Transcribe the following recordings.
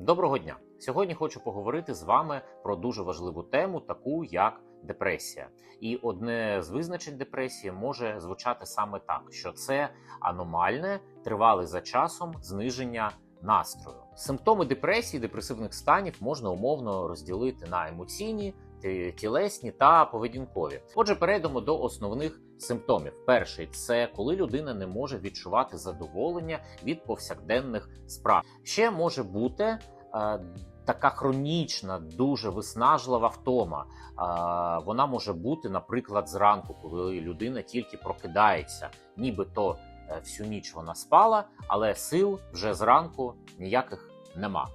Доброго дня! Сьогодні хочу поговорити з вами про дуже важливу тему, таку як депресія. І одне з визначень депресії може звучати саме так: що це аномальне, тривале за часом зниження настрою. Симптоми депресії, депресивних станів можна умовно розділити на емоційні, тілесні та поведінкові. Отже, перейдемо до основних симптомів. Перший це коли людина не може відчувати задоволення від повсякденних справ. Ще може бути е, така хронічна, дуже виснажлива втома. Е, вона може бути, наприклад, зранку, коли людина тільки прокидається, нібито е, всю ніч вона спала, але сил вже зранку ніяких нема.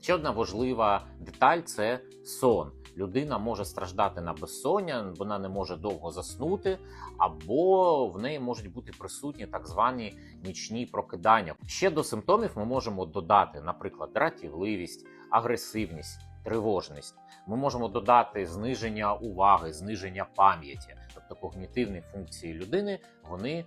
Ще одна важлива деталь це сон. Людина може страждати на безсоння, вона не може довго заснути, або в неї можуть бути присутні так звані нічні прокидання. Ще до симптомів ми можемо додати, наприклад, дратівливість, агресивність, тривожність. Ми можемо додати зниження уваги, зниження пам'яті, тобто когнітивні функції людини вони е,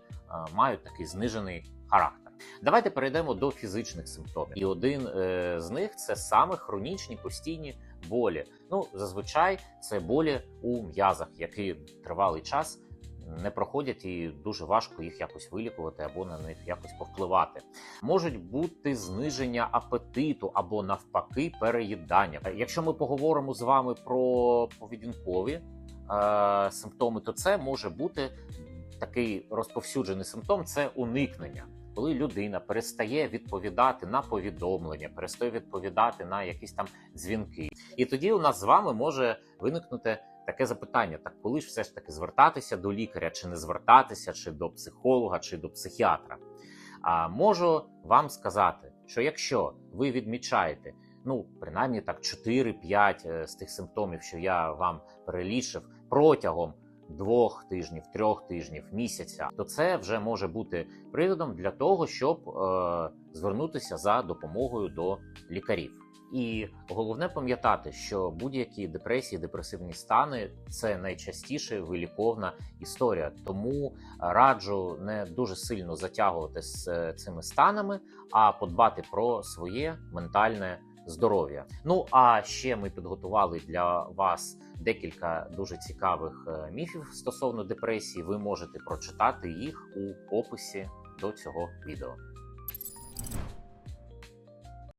мають такий знижений характер. Давайте перейдемо до фізичних симптомів. І один е, з них це саме хронічні постійні болі. Ну, зазвичай це болі у м'язах, які тривалий час не проходять, і дуже важко їх якось вилікувати або на них якось повпливати. Можуть бути зниження апетиту або навпаки переїдання. Якщо ми поговоримо з вами про поведінкові е, симптоми, то це може бути такий розповсюджений симптом це уникнення. Коли людина перестає відповідати на повідомлення, перестає відповідати на якісь там дзвінки, і тоді у нас з вами може виникнути таке запитання: так коли ж все ж таки звертатися до лікаря, чи не звертатися, чи до психолога, чи до психіатра? А можу вам сказати, що якщо ви відмічаєте, ну принаймні так 4-5 е, з тих симптомів, що я вам перелічив протягом двох тижнів, трьох тижнів, місяця, то це вже може бути приводом для того, щоб е, звернутися за допомогою до лікарів. І головне пам'ятати, що будь-які депресії, депресивні стани це найчастіше виліковна історія. Тому раджу не дуже сильно затягувати з е, цими станами, а подбати про своє ментальне здоров'я. Ну а ще ми підготували для вас декілька дуже цікавих е, міфів стосовно депресії. Ви можете прочитати їх у описі до цього відео.